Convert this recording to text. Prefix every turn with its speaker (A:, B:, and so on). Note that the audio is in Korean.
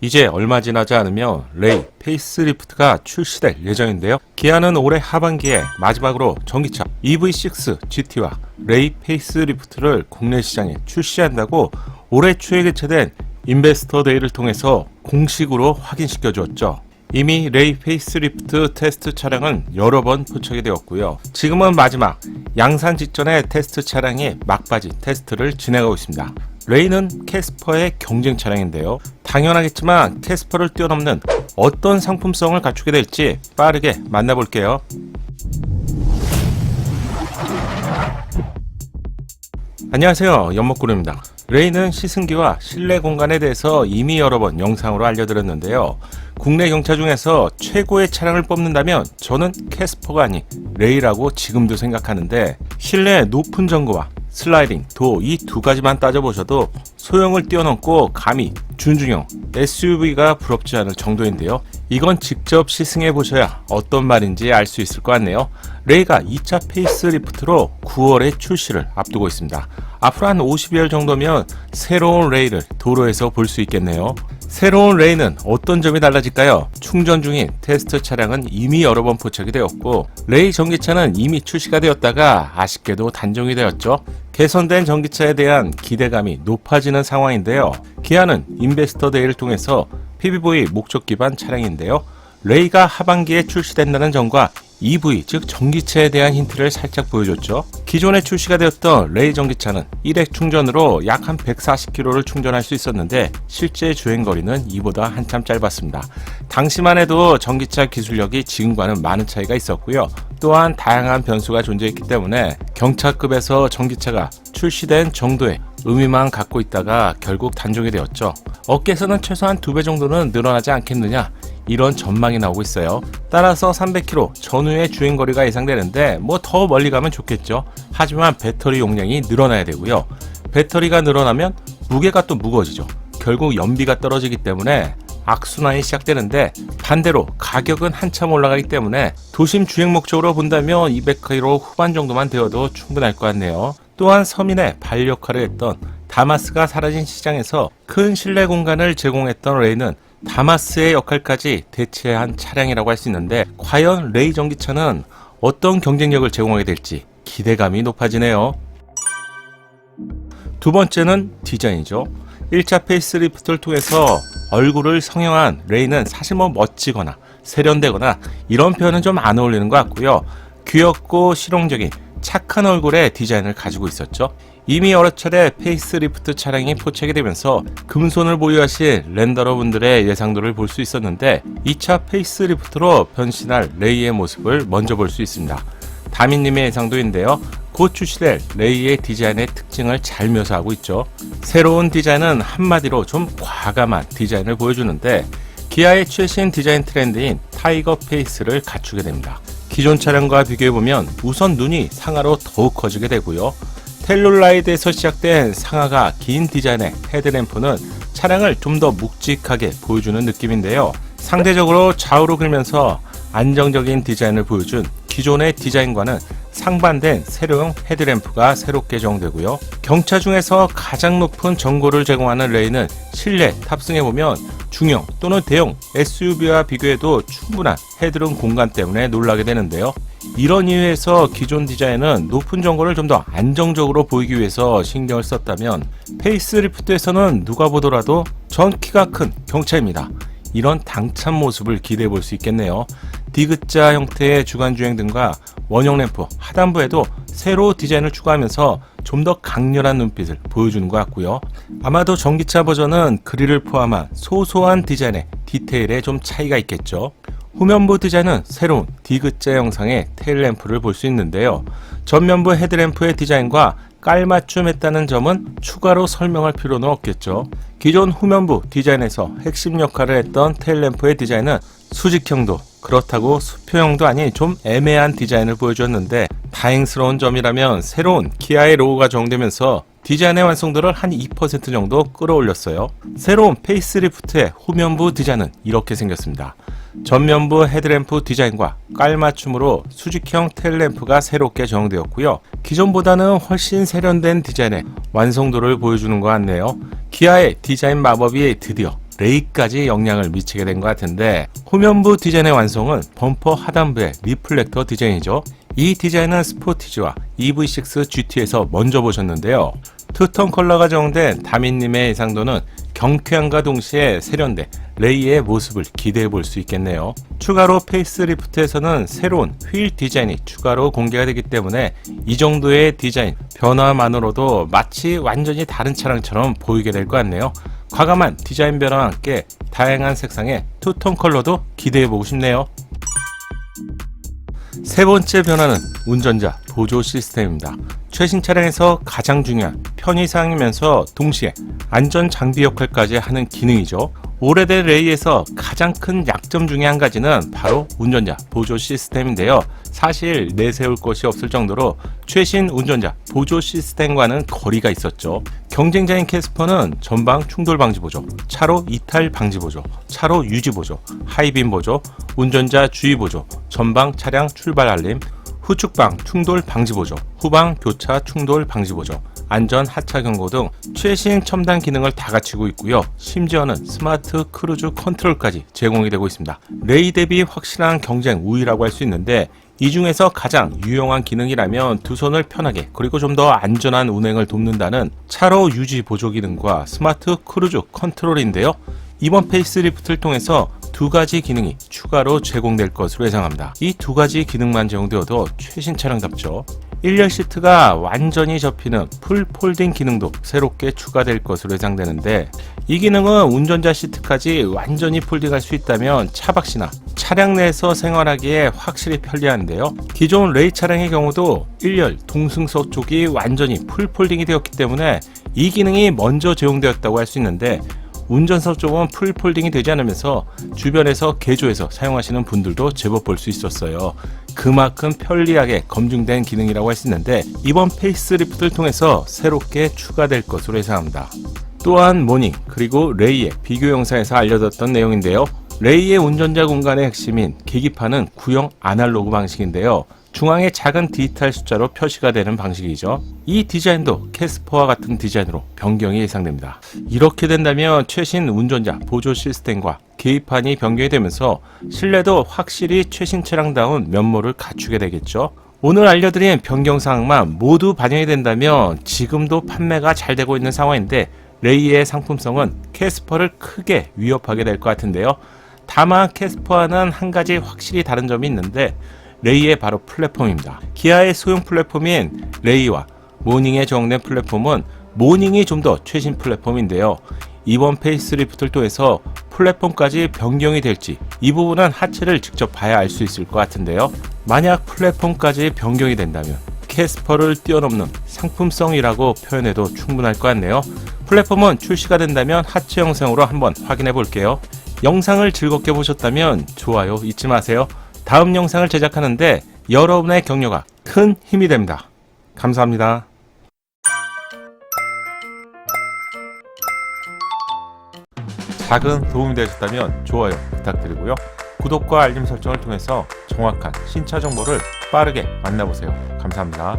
A: 이제 얼마 지나지 않으면 레이 페이스리프트가 출시될 예정인데요. 기아는 올해 하반기에 마지막으로 전기차 EV6 GT와 레이 페이스리프트를 국내 시장에 출시한다고 올해 초에 개최된 인베스터 데이를 통해서 공식으로 확인시켜 주었죠. 이미 레이 페이스리프트 테스트 차량은 여러 번 포착이 되었고요. 지금은 마지막 양산 직전의 테스트 차량이 막바지 테스트를 진행하고 있습니다. 레이는 캐스퍼의 경쟁 차량인데요. 당연하겠지만 캐스퍼를 뛰어넘는 어떤 상품성을 갖추게 될지 빠르게 만나볼게요. 안녕하세요. 연목구름입니다. 레이는 시승기와 실내 공간에 대해서 이미 여러 번 영상으로 알려드렸는데요. 국내 경차 중에서 최고의 차량을 뽑는다면 저는 캐스퍼가 아닌 레이라고 지금도 생각하는데 실내 높은 전고와 슬라이딩, 도 이 두 가지만 따져보셔도 소형을 뛰어넘고 감히 준중형 SUV가 부럽지 않을 정도인데요. 이건 직접 시승해 보셔야 어떤 말인지 알 수 있을 것 같네요. 레이가 2차 페이스리프트로 9월에 출시를 앞두고 있습니다. 앞으로 한 50여일 정도면 새로운 레이를 도로에서 볼 수 있겠네요. 새로운 레이는 어떤 점이 달라질까요? 충전 중인 테스트 차량은 이미 여러 번 포착이 되었고 레이 전기차는 이미 출시가 되었다가 아쉽게도 단종이 되었죠. 개선된 전기차에 대한 기대감이 높아지는 상황인데요. 기아는 인베스터 데이를 통해서 PBV 목적 기반 차량인데요. 레이가 하반기에 출시된다는 점과 EV 즉 전기차에 대한 힌트를 살짝 보여줬죠. 기존에 출시가 되었던 레이 전기차는 1액 충전으로 약 한 140km를 충전할 수 있었는데 실제 주행 거리는 이보다 한참 짧았습니다. 당시만 해도 전기차 기술력이 지금과는 많은 차이가 있었고요. 또한 다양한 변수가 존재했기 때문에 경차급에서 전기차가 출시된 정도의 의미만 갖고 있다가 결국 단종이 되었죠. 업계에서는 최소한 두 배 정도는 늘어나지 않겠느냐 이런 전망이 나오고 있어요. 따라서 300km 전후의 주행 거리가 예상되는데 뭐 더 멀리 가면 좋겠죠. 하지만 배터리 용량이 늘어나야 되고요. 배터리가 늘어나면 무게가 또 무거워지죠. 결국 연비가 떨어지기 때문에 악순환이 시작되는데 반대로 가격은 한참 올라가기 때문에 도심 주행 목적으로 본다면 200km 후반 정도만 되어도 충분할 것 같네요. 또한 서민의 발 역할을 했던 다마스가 사라진 시장에서 큰 실내 공간을 제공했던 레이는 다마스의 역할까지 대체한 차량이라고 할 수 있는데 과연 레이 전기차는 어떤 경쟁력을 제공하게 될지 기대감이 높아지네요. 두 번째는 디자인이죠. 1차 페이스리프트를 통해서 얼굴을 성형한 레이는 사실 뭐 멋지거나 세련되거나 이런 표현은 좀 안 어울리는 것 같고요. 귀엽고 실용적인 착한 얼굴의 디자인을 가지고 있었죠. 이미 여러 차례 페이스리프트 차량이 포착이 되면서 금손을 보유하신 렌더러분들의 예상도를 볼 수 있었는데 2차 페이스리프트로 변신할 레이의 모습을 먼저 볼 수 있습니다. 다민님의 예상도인데요. 곧 출시될 레이의 디자인의 특징을 잘 묘사하고 있죠. 새로운 디자인은 한마디로 좀 과감한 디자인을 보여주는데 기아의 최신 디자인 트렌드인 타이거 페이스를 갖추게 됩니다. 기존 차량과 비교해보면 우선 눈이 상하로 더욱 커지게 되고요. 텔룰라이드에서 시작된 상하가 긴 디자인의 헤드램프는 차량을 좀 더 묵직하게 보여주는 느낌인데요. 상대적으로 좌우로 긁면서 안정적인 디자인을 보여준 기존의 디자인과는 상반된 세로형 헤드램프가 새롭게 제공되고요. 경차 중에서 가장 높은 전고를 제공하는 레이는 실내 탑승해 보면 중형 또는 대형 SUV와 비교해도 충분한 헤드룸 공간 때문에 놀라게 되는데요. 이런 이유에서 기존 디자인은 높은 전고를 좀 더 안정적으로 보이기 위해서 신경을 썼다면 페이스리프트에서는 누가 보더라도 전 키가 큰 경차입니다. 이런 당찬 모습을 기대해 볼 수 있겠네요. 디귿자 형태의 주간 주행 등과 원형 램프 하단부에도 새로 디자인을 추가하면서 좀 더 강렬한 눈빛을 보여주는 것 같고요. 아마도 전기차 버전은 그릴을 포함한 소소한 디자인의 디테일에 좀 차이가 있겠죠. 후면부 디자인은 새로운 디귿자 형상의 테일 램프를 볼 수 있는데요. 전면부 헤드램프의 디자인과 깔맞춤했다는 점은 추가로 설명할 필요는 없겠죠. 기존 후면부 디자인에서 핵심 역할을 했던 테일램프의 디자인은 수직형도 그렇다고 수표형도 아닌 좀 애매한 디자인을 보여줬는데 다행스러운 점이라면 새로운 기아의 로고가 적용되면서 디자인의 완성도를 한 2% 정도 끌어올렸어요. 새로운 페이스리프트의 후면부 디자인은 이렇게 생겼습니다. 전면부 헤드램프 디자인과 깔맞춤으로 수직형 텔램프가 새롭게 적용되었고요. 기존보다는 훨씬 세련된 디자인의 완성도를 보여주는 것 같네요. 기아의 디자인 마법이 드디어 레이까지 영향을 미치게 된 것 같은데 후면부 디자인의 완성은 범퍼 하단부의 리플렉터 디자인이죠. 이 디자인은 스포티지와 EV6 GT에서 먼저 보셨는데요. 투톤 컬러가 적용된 다민님의 예상도는 경쾌함과 동시에 세련돼 레이의 모습을 기대해 볼 수 있겠네요. 추가로 페이스리프트에서는 새로운 휠 디자인이 추가로 공개가 되기 때문에 이 정도의 디자인 변화만으로도 마치 완전히 다른 차량처럼 보이게 될 것 같네요. 과감한 디자인 변화와 함께 다양한 색상의 투톤 컬러도 기대해 보고 싶네요. 세 번째 변화는 운전자 보조 시스템입니다. 최신 차량에서 가장 중요한 편의사항이면서 동시에 안전 장비 역할까지 하는 기능이죠. 오래된 레이에서 가장 큰 약점 중에 한 가지는 바로 운전자 보조 시스템인데요. 사실 내세울 것이 없을 정도로 최신 운전자 보조 시스템과는 거리가 있었죠. 경쟁자인 캐스퍼는 전방 충돌 방지 보조, 차로 이탈 방지 보조, 차로 유지 보조, 하이빔 보조, 운전자 주의 보조, 전방 차량 출발 알림, 후측방 충돌 방지 보조, 후방 교차 충돌 방지 보조, 안전 하차 경고 등 최신 첨단 기능을 다 갖추고 있고요. 심지어는 스마트 크루즈 컨트롤까지 제공이 되고 있습니다. 레이 대비 확실한 경쟁 우위라고 할 수 있는데 이 중에서 가장 유용한 기능이라면 두 손을 편하게 그리고 좀 더 안전한 운행을 돕는다는 차로 유지 보조 기능과 스마트 크루즈 컨트롤인데요. 이번 페이스리프트를 통해서 두 가지 기능이 추가로 제공될 것으로 예상합니다. 이 두 가지 기능만 제공되어도 최신 차량답죠. 1열 시트가 완전히 접히는 풀 폴딩 기능도 새롭게 추가될 것으로 예상되는데 이 기능은 운전자 시트까지 완전히 폴딩할 수 있다면 차박시나 차량 내에서 생활하기에 확실히 편리한데요. 기존 레이 차량의 경우도 1열 동승석 쪽이 완전히 풀 폴딩이 되었기 때문에 이 기능이 먼저 제공되었다고 할 수 있는데 운전석 쪽은 풀 폴딩이 되지 않으면서 주변에서 개조해서 사용하시는 분들도 제법 볼 수 있었어요. 그만큼 편리하게 검증된 기능이라고 있는데 이번 페이스리프트를 통해서 새롭게 추가될 것으로 예상합니다. 또한 모닝 그리고 레이의 비교 영상에서 알려졌던 내용인데요. 레이의 운전자 공간의 핵심인 계기판은 구형 아날로그 방식인데요. 중앙에 작은 디지털 숫자로 표시가 되는 방식이죠. 이 디자인도 캐스퍼와 같은 디자인으로 변경이 예상됩니다. 이렇게 된다면 최신 운전자 보조 시스템과 계기판이 변경이 되면서 실내도 확실히 최신 차량다운 면모를 갖추게 되겠죠. 오늘 알려드린 변경 사항만 모두 반영이 된다면 지금도 판매가 잘 되고 있는 상황인데 레이의 상품성은 캐스퍼를 크게 위협하게 될 것 같은데요. 다만 캐스퍼와는 한 가지 확실히 다른 점이 있는데 레이의 바로 플랫폼입니다. 기아의 소형 플랫폼인 레이와 모닝에 적용된 플랫폼은 모닝이 좀 더 최신 플랫폼인데요. 이번 페이스리프트를 통해서 플랫폼까지 변경이 될지 이 부분은 하체를 직접 봐야 알 수 있을 것 같은데요. 만약 플랫폼까지 변경이 된다면 캐스퍼를 뛰어넘는 상품성이라고 표현해도 충분할 것 같네요. 플랫폼은 출시가 된다면 하체 영상으로 한번 확인해 볼게요. 영상을 즐겁게 보셨다면 좋아요 잊지 마세요. 다음 영상을 제작하는데 여러분의 격려가 큰 힘이 됩니다. 감사합니다. 작은 도움이 되셨다면 좋아요 부탁드리고요. 구독과 알림 설정을 통해서 정확한 신차 정보를 빠르게 만나보세요. 감사합니다.